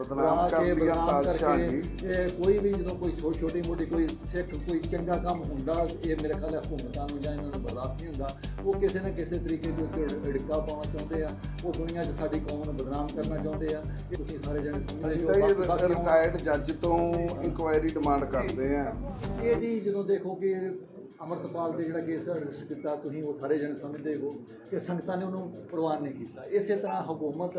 ਬਦਨਾਮ ਕਰਨ ਦੀਆਂ ਸਾਜ਼ਿਸ਼ਾਂ ਜੀ। ਇਹ ਕੋਈ ਵੀ ਜਦੋਂ ਕੋਈ ਛੋਟੀ ਛੋਟੀ ਮੋਟੀ ਕੋਈ ਸਿੱਖ ਕੋਈ ਚੰਗਾ ਕੰਮ ਹੁੰਦਾ ਇਹ ਮੇਰੇ ਖਿਆਲ ਹੈ ਹਕੂਮਤਾਂ ਨੂੰ ਜਾਂ ਇਹਨਾਂ ਨੂੰ ਬਰਦਾਸ਼ਤ ਨਹੀਂ ਹੁੰਦਾ ਉਹ ਕਿਸੇ ਨਾ ਕਿਸੇ ਤਰੀਕੇ ਦੇ ਉੱਤੇ ੜਿੱਕਾ ਪਾਉਣਾ ਚਾਹੁੰਦੇ ਆ ਉਹ ਦੁਨੀਆ 'ਚ ਸਾਡੀ ਕੌਮ ਨੂੰ ਬਦਨਾਮ ਕਰਨਾ ਚਾਹੁੰਦੇ ਆ ਇਹ ਤੁਸੀਂ ਸਾਰੇ ਜਣੇ ਸਮਝਦੇ ਹੋ ਰਿਟਾਇਰਡ ਜੱਜ ਤੋਂ ਇਨਕੁਆਇਰੀ ਡਿਮਾਂਡ ਕਰਦੇ ਆ ਇਹ ਜੀ ਜਦੋਂ ਦੇਖੋ ਕਿ ਅਮਰਤਪਾਲ ਦੇ ਜਿਹੜਾ ਕੇਸ ਰਜਿਸਟਰ ਕੀਤਾ ਤੁਸੀਂ ਉਹ ਸਾਰੇ ਜਣੇ ਸਮਝਦੇ ਹੋ ਕਿ ਸੰਗਤਾਂ ਨੇ ਉਹਨੂੰ ਪ੍ਰਵਾਨ ਨਹੀਂ ਕੀਤਾ ਇਸੇ ਤਰ੍ਹਾਂ ਹਕੂਮਤ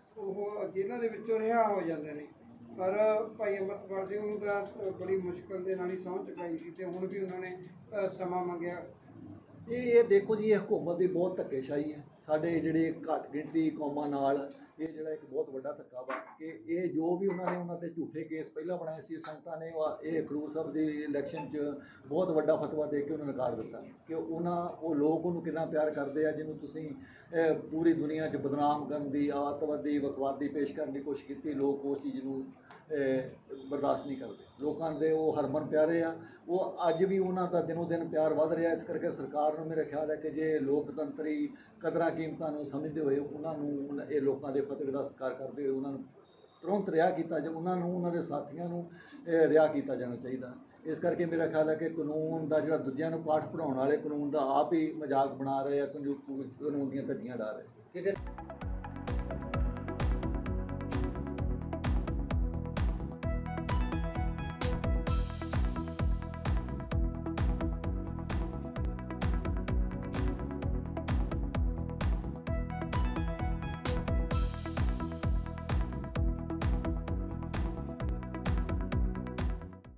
ਉਹ ਜੇਲ੍ਹਾਂ ਦੇ ਵਿੱਚੋਂ ਰਿਹਾ ਹੋ ਜਾਂਦੇ ਨੇ। ਪਰ ਭਾਈ ਅਮਰਪਾਲ ਸਿੰਘ ਨੂੰ ਤਾਂ ਬੜੀ ਮੁਸ਼ਕਲ ਦੇ ਨਾਲ ਹੀ ਸਹੁੰ ਚੁਕਾਈ ਸੀ ਤੇ ਹੁਣ ਵੀ ਉਹਨਾਂ ਨੇ ਸਮਾਂ ਮੰਗਿਆ। ਇਹ ਇਹ ਦੇਖੋ ਜੀ, ਇਹ ਹਕੂਮਤ ਦੀ ਬਹੁਤ ਧੱਕੇਸ਼ਾਹੀ ਹੈ। ਸਾਡੇ ਜਿਹੜੇ ਘੱਟ ਗਿਣਤੀ ਕੌਮਾਂ ਨਾਲ ਇਹ ਜਿਹੜਾ ਇੱਕ ਬਹੁਤ ਵੱਡਾ ਧੱਕਾ ਵਾ ਕਿ ਇਹ ਜੋ ਵੀ ਉਹਨਾਂ ਨੇ ਉਹਨਾਂ ਤੇ ਝੂਠੇ ਕੇਸ ਪਹਿਲਾਂ ਬਣਾਏ ਸੀ, ਸੰਗਤਾਂ ਨੇ ਉਹ- ਇਹ ਖਡੂਰ ਸਾਹਿਬ ਦੀ ਇਲੈਕਸ਼ਨ 'ਚ ਬਹੁਤ ਵੱਡਾ ਫਤਵਾ ਦੇ ਕੇ ਉਹਨਾਂ ਨੇ ਨਕਾਰ ਦਿੱਤਾ। ਕਿ ਉਹਨਾਂ, ਉਹ ਲੋਕ ਉਹਨੂੰ ਕਿੰਨਾ ਪਿਆਰ ਕਰਦੇ ਆ, ਜਿਹਨੂੰ ਤੁਸੀਂ ਪੂਰੀ ਦੁਨੀਆ 'ਚ ਬਦਨਾਮ ਕਰਨ ਦੀ, ਆਤਵਾਦੀ ਵਕਵਾਦੀ ਪੇਸ਼ ਕਰਨ ਦੀ ਕੋਸ਼ਿਸ਼ ਕੀਤੀ, ਲੋਕ ਉਸ ਚੀਜ਼ ਨੂੰ ਬਰਦਾਸ਼ਤ ਨਹੀਂ ਕਰਦੇ। ਲੋਕਾਂ ਦੇ ਉਹ ਹਰਮਨ ਪਿਆਰੇ ਆ। ਉਹ ਅੱਜ ਵੀ ਉਹਨਾਂ ਦਾ ਦਿਨੋ ਦਿਨ ਪਿਆਰ ਵੱਧ ਰਿਹਾ। ਇਸ ਕਰਕੇ ਸਰਕਾਰ ਨੂੰ ਮੇਰੇ ਖਿਆਲ ਹੈ ਕਿ ਜੇ ਲੋਕਤੰਤਰੀ ਕਦਰਾਂ ਕੀਮਤਾਂ ਨੂੰ ਸਮਝਦੇ ਹੋਏ ਉਹਨਾਂ ਨੂੰ ਇਹ ਲੋਕਾਂ ਦੇ ਫਤਿਹ ਦਾ ਸਤਿਕਾਰ ਕਰਦੇ ਹੋਏ ਉਹਨਾਂ ਨੂੰ ਤੁਰੰਤ ਰਿਹਾ ਕੀਤਾ ਜਾ ਉਹਨਾਂ ਨੂੰ, ਉਹਨਾਂ ਦੇ ਸਾਥੀਆਂ ਨੂੰ, ਇਹ ਰਿਹਾ ਕੀਤਾ ਜਾਣਾ ਚਾਹੀਦਾ। ਇਸ ਕਰਕੇ ਮੇਰਾ ਖਿਆਲ ਹੈ ਕਿ ਕਾਨੂੰਨ ਦਾ ਜਿਹੜਾ ਦੂਜਿਆਂ ਨੂੰ ਪਾਠ ਪੜਾਉਣ ਵਾਲੇ ਕਾਨੂੰਨ ਦਾ ਆਪ ਹੀ ਮਜ਼ਾਕ ਬਣਾ ਰਹੇ ਆ ਕਾਨੂੰਨ ਦੀਆਂ ਧੱਜੀਆਂ ਡਾ ਰਹੇ ਕਿਤੇ